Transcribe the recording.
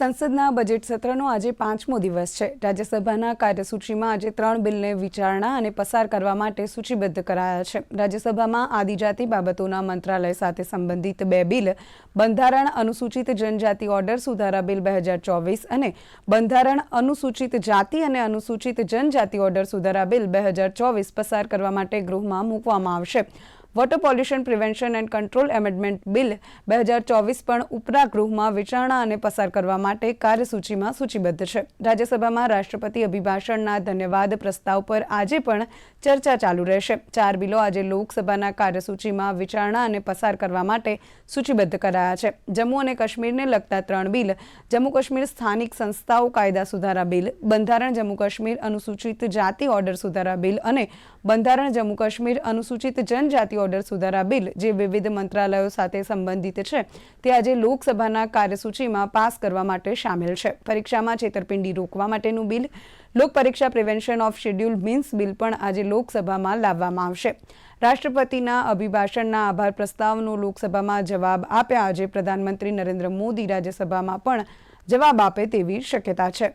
સંસદના બજેટ સત્રનો આજે પાંચમો દિવસ છે. રાજ્યસભાના કાર્યસૂચિમાં આજે ત્રણ બિલને વિચારણા અને પસાર કરવા માટે સૂચિબદ્ધ કરાયા છે. રાજ્યસભામાં આદિજાતિ બાબતોના મંત્રાલય સાથે સંબંધિત બે બિલ, બંધારણ અનુસૂચિત જનજાતિ ઓર્ડર સુધારા બિલ બે હજાર ચોવીસ અને બંધારણ અનુસૂચિત જાતિ અને અનુસૂચિત જનજાતિ ઓર્ડર સુધારા બિલ બે હજાર ચોવીસ પસાર કરવા માટે ગૃહમાં મૂકવામાં આવશે. Water pollution prevention and control amendment bill બે હજાર ચોવીસ પણ ઉપરા ગૃહમાં વિચારણા અને પસાર કરવા માટે કાર્યસૂચિમાં સૂચિબદ્ધ છે. રાજ્યસભામાં રાષ્ટ્રપતિ અભિભાષણના ધન્યવાદ પ્રસ્તાવ પર આજે પણ ચર્ચા ચાલુ રહેશે. ચાર બિલો આજે લોકસભાના કાર્યસૂચિમાં વિચારણા અને પસાર કરવા માટે સૂચિબદ્ધ કરાયા છે. જમ્મુ અને કાશ્મીરને લગતા ત્રણ બિલ જમ્મુ કાશ્મીર સ્થાનિક સંસ્થાઓ કાયદા સુધારા બિલ, બંધારણ જમ્મુ કાશ્મીર અનુસૂચિત જાતિ ઓર્ડર સુધારા બિલ અને બંધારણ જમ્મુ કાશ્મીર અનુસૂચિત જનજાતિ ઓર્ડર સુધારા બિલ જે વિવિધ મંત્રાલયો સાથે સંબંધિત છે, તે આજે લોકસભાના કાર્યસૂચિમાં પાસ કરવા માટે સામેલ છે. પરીક્ષામાં છેતરપિંડી રોકવા માટેનું બિલ, લોક પરીક્ષા prevention of schedule means bill પણ આજે લોકસભામાં લાવવામાં આવશે. રાષ્ટ્રપતિના અભિભાષણના આભાર પ્રસ્તાવનો લોકસભામાં જવાબ આપ્યા આજે પ્રધાનમંત્રી નરેન્દ્ર મોદી રાજ્યસભામાં પણ જવાબ આપે તેવી શક્યતા છે.